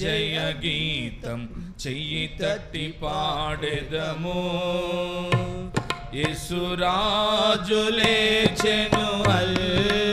జయ గీతం చెయ్యి తట్టి పాడెదము. యేసురాజులే చెను అల్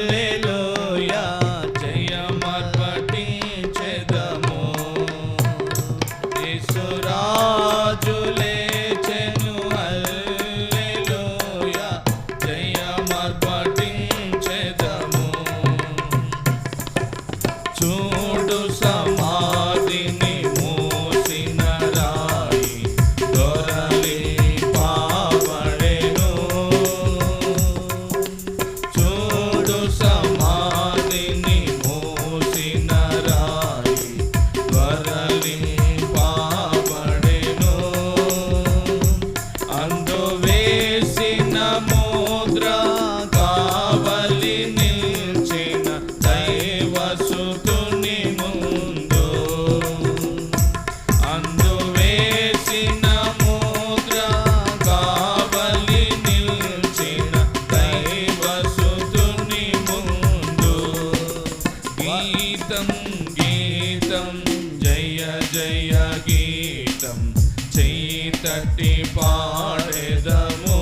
తట్టి పాడేదము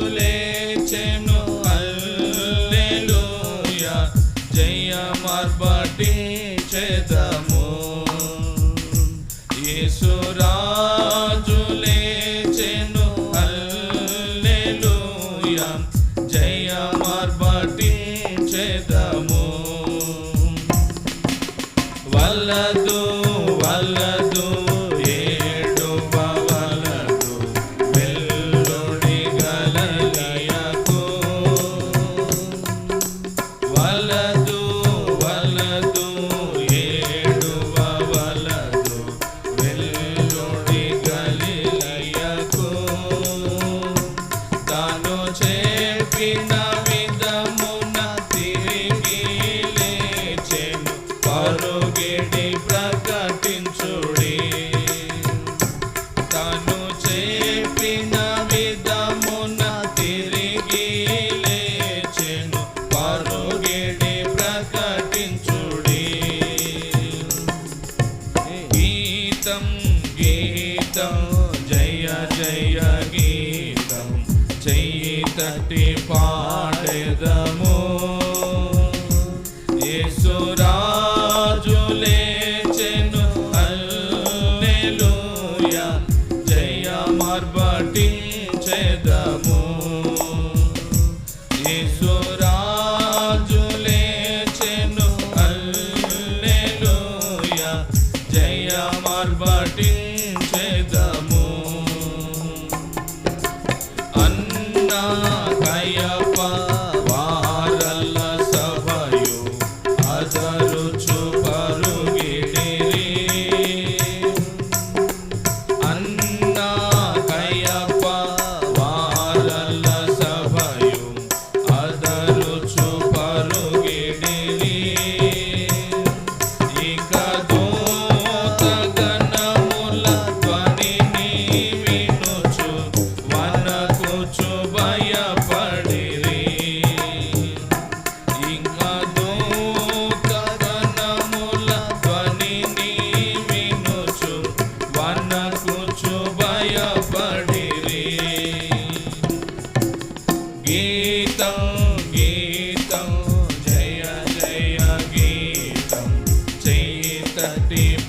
యేసురాజులేచెను హల్లెలూయా జయ మార్బటి చేదము యేసురాజులేచెను హల్లెలూయా గీతం గీతం జయ జయ గీతం చెయ్యి తట్టి పాడెదము యేసురాజు లేచెను హల్లెలూయ జయ మార్బటి చెదము యేసురా ना कया